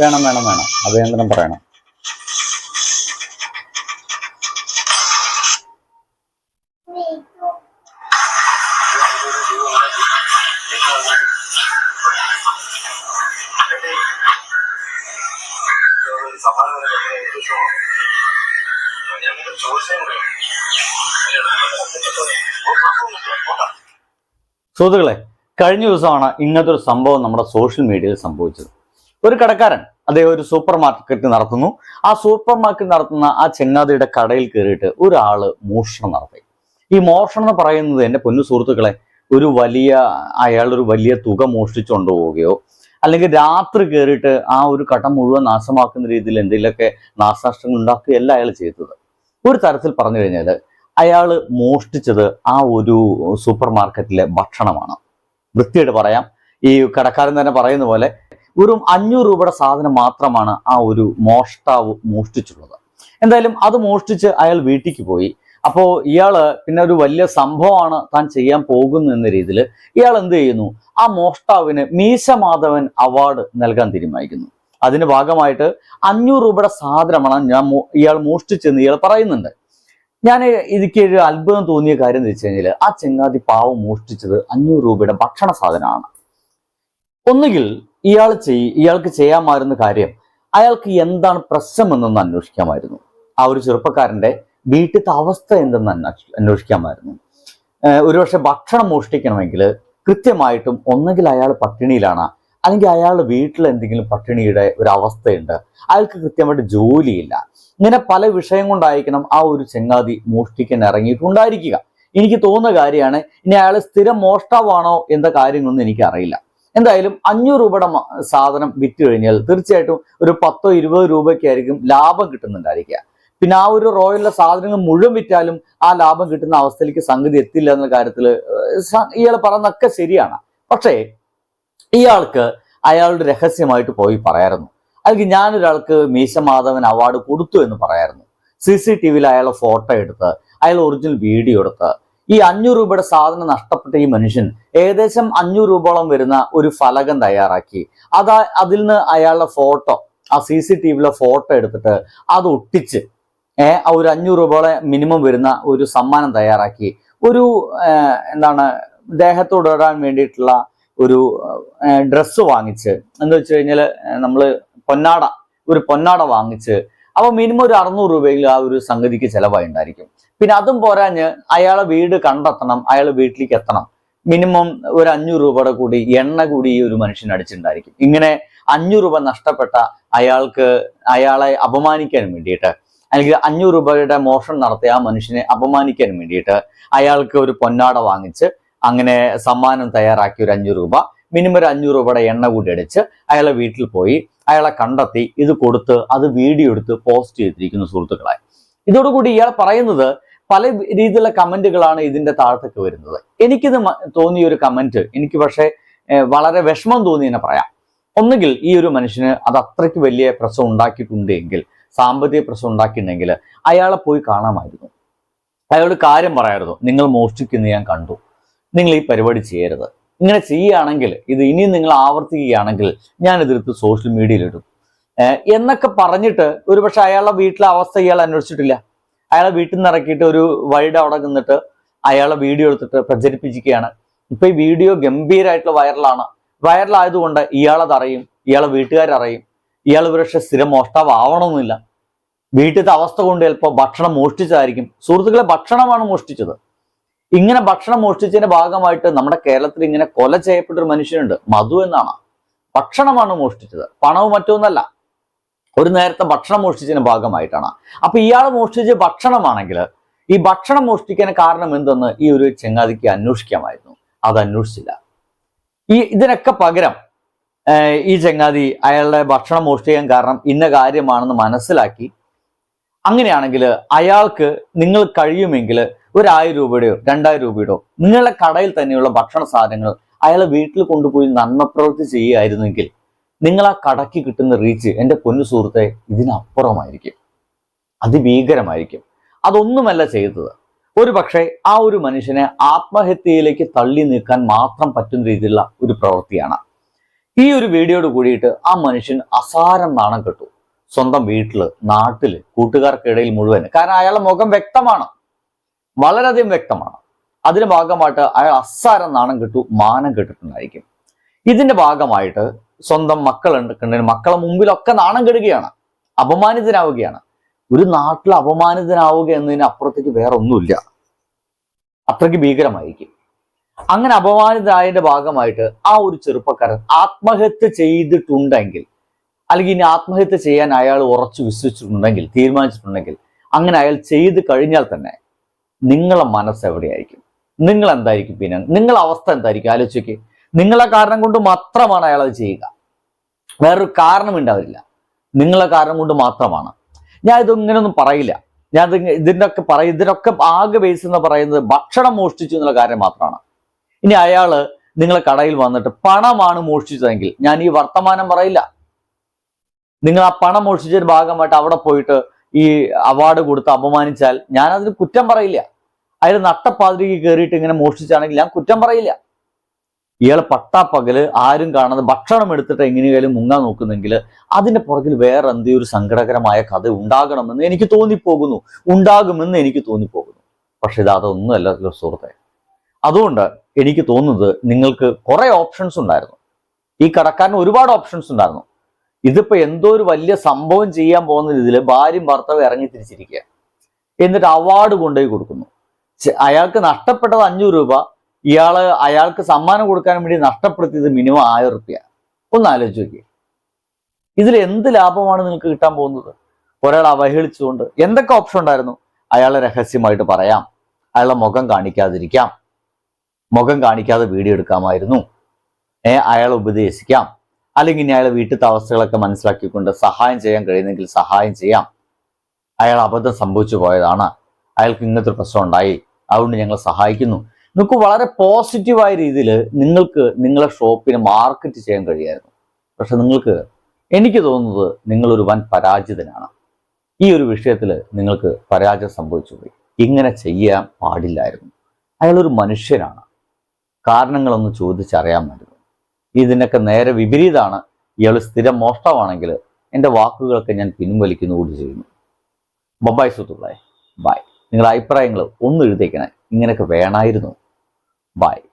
വേണം വേണം വേണം. അഭിനന്ദനം പറയണം. സുഹൃത്തുക്കളെ കഴിഞ്ഞ ദിവസമാണ് ഇന്നത്തെ ഒരു സംഭവം നമ്മുടെ സോഷ്യൽ മീഡിയയിൽ സംഭവിച്ചത്. ഒരു കടക്കാരൻ അദ്ദേഹം ഒരു സൂപ്പർ മാർക്കറ്റ് നടത്തുന്നു. ആ സൂപ്പർ മാർക്കറ്റ് നടത്തുന്ന ആ ചെങ്ങാതിയുടെ കടയിൽ കയറിയിട്ട് ഒരാൾ മോഷണം നടത്തി. ഈ മോഷണം എന്ന് പറയുന്നത് എന്റെ പൊന്നു സുഹൃത്തുക്കളെ ഒരു വലിയ അയാളൊരു വലിയ തുക മോഷ്ടിച്ചുകൊണ്ട് പോവുകയോ അല്ലെങ്കിൽ രാത്രി കയറിയിട്ട് ആ ഒരു കട മുഴുവൻ നാശമാക്കുന്ന രീതിയിൽ എന്തെങ്കിലുമൊക്കെ നാശനഷ്ടങ്ങൾ ഉണ്ടാക്കുകയല്ല അയാൾ ചെയ്തത്. ഒരു തരത്തിൽ പറഞ്ഞു കഴിഞ്ഞാൽ അയാൾ മോഷ്ടിച്ചത് ആ ഒരു സൂപ്പർ മാർക്കറ്റിലെ ഭക്ഷണമാണ്. വൃത്തിയായിട്ട് പറയാം. ഈ കടക്കാരൻ തന്നെ പറയുന്ന പോലെ വെറും അഞ്ഞൂറ് രൂപയുടെ സാധനം മാത്രമാണ് ആ ഒരു മോഷ്ടാവ് മോഷ്ടിച്ചുള്ളത് എന്തായാലും അത് മോഷ്ടിച്ച് അയാൾ വീട്ടിലേക്ക് പോയി. അപ്പോൾ ഇയാൾ പിന്നെ ഒരു വലിയ സംഭവമാണ് താൻ ചെയ്യാൻ പോകുന്നു എന്ന രീതിയിൽ ഇയാൾ എന്ത് ചെയ്യുന്നു? ആ മോഷ്ടാവിന് മീശമാധവൻ അവാർഡ് നൽകാൻ തീരുമാനിക്കുന്നു. അതിന്റെ ഭാഗമായിട്ട് അഞ്ഞൂറ് രൂപയുടെ സാധനമാണ് ഞാൻ ഇയാൾ മോഷ്ടിച്ചെന്ന് ഇയാൾ പറയുന്നുണ്ട്. ഞാൻ എനിക്ക് ഒരു അത്ഭുതം തോന്നിയ കാര്യം എന്ന് വെച്ച് കഴിഞ്ഞാൽ ആ ചെങ്ങാതി പാവം മോഷ്ടിച്ചത് അഞ്ഞൂറ് രൂപയുടെ ഭക്ഷണ സാധനമാണ്. ഒന്നുകിൽ ഇയാൾ ചെയ് ഇയാൾക്ക് ചെയ്യാമായിരുന്ന കാര്യം അയാൾക്ക് എന്താണ് പ്രശ്നമെന്നൊന്ന് അന്വേഷിക്കാമായിരുന്നു. ആ ഒരു ചെറുപ്പക്കാരന്റെ വീട്ടിലത്തെ അവസ്ഥ എന്തെന്ന് അന്വേഷി- അന്വേഷിക്കാമായിരുന്നു. ഒരുപക്ഷെ ഭക്ഷണം മോഷ്ടിക്കണമെങ്കിൽ കൃത്യമായിട്ടും ഒന്നെങ്കിൽ അയാൾ പട്ടിണിയിലാണ് അല്ലെങ്കിൽ അയാളുടെ വീട്ടിൽ എന്തെങ്കിലും പട്ടിണിയുടെ ഒരു അവസ്ഥയുണ്ട്. അയാൾക്ക് കൃത്യമായിട്ട് ജോലിയില്ല. ഇങ്ങനെ പല വിഷയം കൊണ്ടായിരിക്കണം ആ ഒരു ചെങ്ങാതി മോഷ്ടിക്കാൻ ഇറങ്ങിയിട്ടുണ്ടായിരിക്കുക. എനിക്ക് തോന്നുന്ന കാര്യമാണ് ഇനി അയാൾ സ്ഥിരം മോഷ്ടാവാണോ എന്ന കാര്യങ്ങളൊന്നും എനിക്ക് അറിയില്ല എന്തായാലും അഞ്ഞൂറ് രൂപയുടെ സാധനം വിറ്റ് കഴിഞ്ഞാൽ തീർച്ചയായിട്ടും ഒരു പത്തോ ഇരുപതോ രൂപയ്ക്കായിരിക്കും ലാഭം കിട്ടുന്നുണ്ടായിരിക്കുക. പിന്നെ ആ ഒരു റോയലിലെ സാധനങ്ങൾ മുഴുവൻ വിറ്റാലും ആ ലാഭം കിട്ടുന്ന അവസ്ഥയിലേക്ക് സംഗതി എത്തില്ല എന്ന കാര്യത്തിൽ ഇയാൾ പറഞ്ഞൊക്കെ ശരിയാണ്. പക്ഷേ ഇയാൾക്ക് അയാളുടെ രഹസ്യമായിട്ട് പോയി പറയായിരുന്നു. അല്ലെങ്കിൽ ഞാനൊരാൾക്ക് മീശമാധവൻ അവാർഡ് കൊടുത്തു എന്ന് പറയായിരുന്നു. സി സി ടി വിയിൽ അയാളെ ഫോട്ടോ എടുത്ത് അയാൾ ഒറിജിനൽ വീഡിയോ എടുത്ത് ഈ അഞ്ഞൂറ് രൂപയുടെ സാധനം നഷ്ടപ്പെട്ട ഈ മനുഷ്യൻ ഏകദേശം അഞ്ഞൂറ് രൂപയോളം വരുന്ന ഒരു ഫലകം തയ്യാറാക്കി. അതാ അതിൽ നിന്ന് അയാളുടെ ഫോട്ടോ ആ സി സി ടി വിയിലെ ഫോട്ടോ എടുത്തിട്ട് അത് ഒട്ടിച്ച് ഏഹ് ആ ഒരു അഞ്ഞൂറ് രൂപയോളം മിനിമം വരുന്ന ഒരു സമ്മാനം തയ്യാറാക്കി. ഒരു എന്താണ് ദേഹത്തോട് ഇടാൻ വേണ്ടിയിട്ടുള്ള ഒരു ഡ്രസ്സ് വാങ്ങിച്ച് എന്ന് വെച്ച് കഴിഞ്ഞാൽ നമ്മൾ പൊന്നാട ഒരു പൊന്നാട വാങ്ങിച്ച് അപ്പോൾ മിനിമം ഒരു അറുന്നൂറ് രൂപയെങ്കിലും ആ ഒരു സംഗതിക്ക് ചിലവായി ഉണ്ടായിരിക്കും. പിന്നെ അതും പോരാഞ്ഞ് അയാളെ വീട് കണ്ടെത്തണം അയാൾ വീട്ടിലേക്ക് എത്തണം. മിനിമം ഒരു അഞ്ഞൂറ് രൂപയുടെ കൂടി എണ്ണ കൂടി ഈ ഒരു മനുഷ്യൻ അടിച്ചിട്ടുണ്ടായിരിക്കും. ഇങ്ങനെ അഞ്ഞൂറ് രൂപ നഷ്ടപ്പെട്ട അയാൾക്ക് അയാളെ അപമാനിക്കാൻ വേണ്ടിയിട്ട് അല്ലെങ്കിൽ അഞ്ഞൂറ് രൂപയുടെ മോഷണം നടത്തിയ ആ മനുഷ്യനെ അപമാനിക്കാൻ വേണ്ടിയിട്ട് അയാൾക്ക് ഒരു പൊന്നാട വാങ്ങിച്ച് അങ്ങനെ സമ്മാനം തയ്യാറാക്കി ഒരു അഞ്ഞൂറ് രൂപ മിനിമം ഒരു അഞ്ഞൂറ് രൂപയുടെ എണ്ണ കൂടി അടിച്ച് അയാളെ വീട്ടിൽ പോയി അയാളെ കണ്ടെത്തി ഇത് കൊടുത്ത് അത് വീഡിയോ എടുത്ത് പോസ്റ്റ് ചെയ്തിരിക്കുന്നു സുഹൃത്തുക്കളെ. ഇതോടുകൂടി ഇയാൾ പറയുന്നത് പല രീതിയിലുള്ള കമന്റുകളാണ് ഇതിന്റെ താഴത്തൊക്കെ വരുന്നത്. എനിക്കിത് തോന്നിയ ഒരു കമന്റ് എനിക്ക് പക്ഷേ വളരെ വിഷമം തോന്നി എന്ന് പറയാം. ഒന്നുകിൽ ഈ ഒരു മനുഷ്യന് അത് അത്രയ്ക്ക് വലിയ പ്രശ്നം ഉണ്ടാക്കിയിട്ടുണ്ടെങ്കിൽ സാമ്പത്തിക പ്രശ്നം ഉണ്ടാക്കിയിട്ടുണ്ടെങ്കിൽ അയാളെ പോയി കാണാമായിരുന്നു. അയാളോട് കാര്യം പറയായിരുന്നു നിങ്ങൾ മോഷ്ടിക്കുന്ന ഞാൻ കണ്ടു. നിങ്ങൾ ഈ പരിപാടി ചെയ്യരുത്. ഇങ്ങനെ ചെയ്യുകയാണെങ്കിൽ ഇത് ഇനിയും നിങ്ങൾ ആവർത്തിക്കുകയാണെങ്കിൽ ഞാൻ ഇതെടുത്ത് സോഷ്യൽ മീഡിയയിലിടും. എന്നൊക്കെ പറഞ്ഞിട്ട് ഒരുപക്ഷെ അയാളുടെ വീട്ടിലെ അവസ്ഥ ഇയാൾ അന്വേഷിച്ചിട്ടില്ല. അയാളെ വീട്ടിൽ നിന്ന് ഇറക്കിയിട്ട് ഒരു വഴിയുടെ അവിടെ നിന്നിട്ട് അയാളെ വീഡിയോ എടുത്തിട്ട് പ്രചരിപ്പിച്ചിരിക്കുകയാണ്. ഇപ്പൊ ഈ വീഡിയോ ഗംഭീരമായിട്ടുള്ള വൈറലാണ് വൈറലായതുകൊണ്ട് ഇയാളത് അറിയും ഇയാളെ വീട്ടുകാരറിയും ഇയാൾ ഒരുപക്ഷെ സ്ഥിരം മോഷ്ടാവ് ആവണമെന്നില്ല വീട്ടിലത്തെ അവസ്ഥ കൊണ്ട് ചിലപ്പോൾ ഭക്ഷണം മോഷ്ടിച്ചതായിരിക്കും. സുഹൃത്തുക്കളെ ഭക്ഷണമാണ് മോഷ്ടിച്ചത്. ഇങ്ങനെ ഭക്ഷണം മോഷ്ടിച്ചതിന്റെ ഭാഗമായിട്ട് നമ്മുടെ കേരളത്തിൽ ഇങ്ങനെ കൊല ചെയ്യപ്പെട്ട ഒരു മനുഷ്യനുണ്ട് മധു എന്നാണ്. ഭക്ഷണമാണ് മോഷ്ടിച്ചത്. പണവും മറ്റൊന്നല്ല ഒരു നേരത്തെ ഭക്ഷണം മോഷ്ടിച്ചതിന്റെ ഭാഗമായിട്ടാണ്. അപ്പൊ ഇയാൾ മോഷ്ടിച്ച ഭക്ഷണമാണെങ്കിൽ ഈ ഭക്ഷണം മോഷ്ടിക്കാൻ കാരണം എന്തെന്ന് ഈ ഒരു ചെങ്ങാതിക്ക് അന്വേഷിക്കാമായിരുന്നു. അത് അന്വേഷിച്ചില്ല. ഈ ഇതിനൊക്കെ പകരം ഈ ചെങ്ങാതി അയാളുടെ ഭക്ഷണം മോഷ്ടിക്കാൻ കാരണം ഇന്ന കാര്യമാണെന്ന് മനസ്സിലാക്കി. അങ്ങനെയാണെങ്കിൽ അയാൾക്ക് നിങ്ങൾ കഴിയുമെങ്കിൽ ഒരായിരം രൂപയുടെയോ രണ്ടായിരം രൂപയുടെയോ നിങ്ങളുടെ കടയിൽ തന്നെയുള്ള ഭക്ഷണ സാധനങ്ങൾ അയാളെ വീട്ടിൽ കൊണ്ടുപോയി നന്മ പ്രവൃത്തി ചെയ്യുകയായിരുന്നെങ്കിൽ നിങ്ങൾ ആ കടയ്ക്ക് കിട്ടുന്ന റീച്ച് എന്റെ പൊന്നു സുഹൃത്തെ ഇതിനപ്പുറമായിരിക്കും. അതിഭീകരമായിരിക്കും അതൊന്നുമല്ല ചെയ്തത്. ഒരു പക്ഷേ ആ ഒരു മനുഷ്യനെ ആത്മഹത്യയിലേക്ക് തള്ളി നീക്കാൻ മാത്രം പറ്റുന്ന രീതിയിലുള്ള ഒരു പ്രവൃത്തിയാണ്. ഈ ഒരു വീഡിയോയോട് കൂടിയിട്ട് ആ മനുഷ്യൻ അസാരം നാണം കെട്ടു. സ്വന്തം വീട്ടിൽ നാട്ടിൽ കൂട്ടുകാർക്കിടയിൽ മുഴുവൻ കാരണം അയാളുടെ മുഖം വ്യക്തമാണ്. വളരെയധികം വ്യക്തമാണ്. അതിന്റെ ഭാഗമായിട്ട് അയാൾ അസാരം നാണം കെട്ടു മാനം കെട്ടിട്ടുണ്ടായിരിക്കും. ഇതിന്റെ ഭാഗമായിട്ട് സ്വന്തം മക്കളുണ്ട്. കണ്ടതിന് മക്കളെ മുമ്പിലൊക്കെ നാണം കെടുകയാണ്. അപമാനിതനാവുകയാണ്. ഒരു നാട്ടിൽ അപമാനിതനാവുക എന്നതിന് അപ്പുറത്തേക്ക് വേറെ ഒന്നുമില്ല അത്രയ്ക്ക് ഭീകരമായിരിക്കും. അങ്ങനെ അപമാനിതനായതിന്റെ ഭാഗമായിട്ട് ആ ഒരു ചെറുപ്പക്കാരൻ ആത്മഹത്യ ചെയ്തിട്ടുണ്ടെങ്കിൽ അല്ലെങ്കിൽ ഇനി ആത്മഹത്യ ചെയ്യാൻ അയാൾ ഉറച്ചു വിശ്വസിച്ചിട്ടുണ്ടെങ്കിൽ തീരുമാനിച്ചിട്ടുണ്ടെങ്കിൽ അങ്ങനെ അയാൾ ചെയ്ത് കഴിഞ്ഞാൽ തന്നെ നിങ്ങളെ മനസ്സ് എവിടെയായിരിക്കും? നിങ്ങൾ എന്തായിരിക്കും പിന്നെ നിങ്ങളെ അവസ്ഥ എന്തായിരിക്കും? ആലോചിക്ക് നിങ്ങളെ കാരണം കൊണ്ട് മാത്രമാണ് അയാൾ അത് ചെയ്യുക. വേറൊരു കാരണം ഉണ്ടാവില്ല. നിങ്ങളെ കാരണം കൊണ്ട് മാത്രമാണ്. ഞാൻ ഇത് ഒന്നും പറയില്ല. ഞാൻ ഇത് ഇതിന്റെ ഒക്കെ പറയും ഇതിനൊക്കെ ആകെ ബേസ് എന്ന് പറയുന്നത് ഭക്ഷണം മോഷ്ടിച്ചു എന്നുള്ള കാര്യം മാത്രമാണ്. ഇനി അയാൾ നിങ്ങളെ കടയിൽ വന്നിട്ട് പണമാണ് മോഷ്ടിച്ചതെങ്കിൽ ഞാൻ ഈ വർത്തമാനം പറയില്ല. നിങ്ങൾ ആ പണം മോഷ്ടിച്ചതിന് ഭാഗമായിട്ട് അവിടെ പോയിട്ട് ഈ അവാർഡ് കൊടുത്ത് അപമാനിച്ചാൽ ഞാൻ അതിന് കുറ്റം പറയില്ല. അയാൾ നട്ടപ്പാതിരിക്ക് കയറിയിട്ട് ഇങ്ങനെ മോഷ്ടിച്ചാണെങ്കിൽ ഞാൻ കുറ്റം പറയില്ല. ഇയാൾ പട്ടാപ്പകൽ ആരും കാണാതെ ഭക്ഷണം എടുത്തിട്ട് എങ്ങനെയായാലും മുങ്ങാൻ നോക്കുന്നെങ്കിൽ അതിന്റെ പുറകിൽ വേറെ എന്തേ ഒരു സങ്കടകരമായ കഥ ഉണ്ടാകണമെന്ന് എനിക്ക് തോന്നിപ്പോകുന്നു. ഉണ്ടാകുമെന്ന് എനിക്ക് തോന്നിപ്പോകുന്നു. പക്ഷെ ഇത് അതൊന്നുമല്ല സുഹൃത്തെ. അതുകൊണ്ട് എനിക്ക് തോന്നുന്നത് നിങ്ങൾക്ക് കുറെ ഓപ്ഷൻസ് ഉണ്ടായിരുന്നു. ഈ കടക്കാരന് ഒരുപാട് ഓപ്ഷൻസ് ഉണ്ടായിരുന്നു. ഇതിപ്പോ എന്തോ ഒരു വലിയ സംഭവം ചെയ്യാൻ പോകുന്ന രീതിയിൽ ഭാര്യയും ഭർത്താവും ഇറങ്ങി തിരിച്ചിരിക്കുക എന്നിട്ട് അവാർഡ് കൊണ്ടുപോയി കൊടുക്കുന്നു. അയാൾക്ക് നഷ്ടപ്പെട്ടത് അഞ്ഞൂറ് രൂപ ഇയാൾ അയാൾക്ക് സമ്മാനം കൊടുക്കാൻ വേണ്ടി നഷ്ടപ്പെടുത്തിയത് മിനിമം ആയിരം റുപ്യ. ഒന്ന് ആലോചിച്ച് നോക്കിയേ. ഇതിൽ എന്ത് ലാഭമാണ് നിങ്ങൾക്ക് കിട്ടാൻ പോകുന്നത്? ഒരാൾ അവഹേളിച്ചുകൊണ്ട് എന്തൊക്കെ ഓപ്ഷൻ ഉണ്ടായിരുന്നു? അയാളെ രഹസ്യമായിട്ട് പറയാം. അയാളെ മുഖം കാണിക്കാതിരിക്കാം. മുഖം കാണിക്കാതെ വീഡിയോ എടുക്കാമായിരുന്നു. ഏ അയാളെ ഉപദേശിക്കാം. അല്ലെങ്കിൽ ഇനി അയാളെ വീട്ടിലത്തെ അവസ്ഥകളൊക്കെ മനസ്സിലാക്കിക്കൊണ്ട് സഹായം ചെയ്യാൻ കഴിയുന്നെങ്കിൽ സഹായം ചെയ്യാം. അയാൾ അബദ്ധം സംഭവിച്ചു പോയതാണ്. അയാൾക്ക് ഇങ്ങനത്തെ പ്രശ്നം ഉണ്ടായി. അതുകൊണ്ട് ഞങ്ങൾ സഹായിക്കുന്നു. നിങ്ങൾക്ക് വളരെ പോസിറ്റീവായ രീതിയിൽ നിങ്ങൾക്ക് നിങ്ങളുടെ ഷോപ്പിനെ മാർക്കറ്റ് ചെയ്യാൻ കഴിയായിരുന്നു. പക്ഷെ നിങ്ങൾക്ക് എനിക്ക് തോന്നുന്നത് നിങ്ങളൊരു വൻ പരാജിതനാണ്. ഈ ഒരു വിഷയത്തിൽ നിങ്ങൾക്ക് പരാജയം സംഭവിച്ചു പോയി. ഇങ്ങനെ ചെയ്യാൻ പാടില്ലായിരുന്നു. അയാളൊരു മനുഷ്യനാണ്. കാരണങ്ങളൊന്ന് ചോദിച്ചറിയാമായിരുന്നു ഇതിനൊക്കെ നേരെ വിപരീതമാണ് ഇയാൾ സ്ഥിരം മോഷ്ടമാണെങ്കിൽ എന്റെ വാക്കുകളൊക്കെ ഞാൻ പിൻവലിക്കുന്നു കൂടി ചെയ്യുന്നു. ബൊബായ് സുഹൃത്തുക്കളെ ബായ് നിങ്ങളുടെ അഭിപ്രായങ്ങൾ ഒന്ന് എഴുതിക്കണേ ഇങ്ങനെയൊക്കെ വേണമായിരുന്നു ബായ്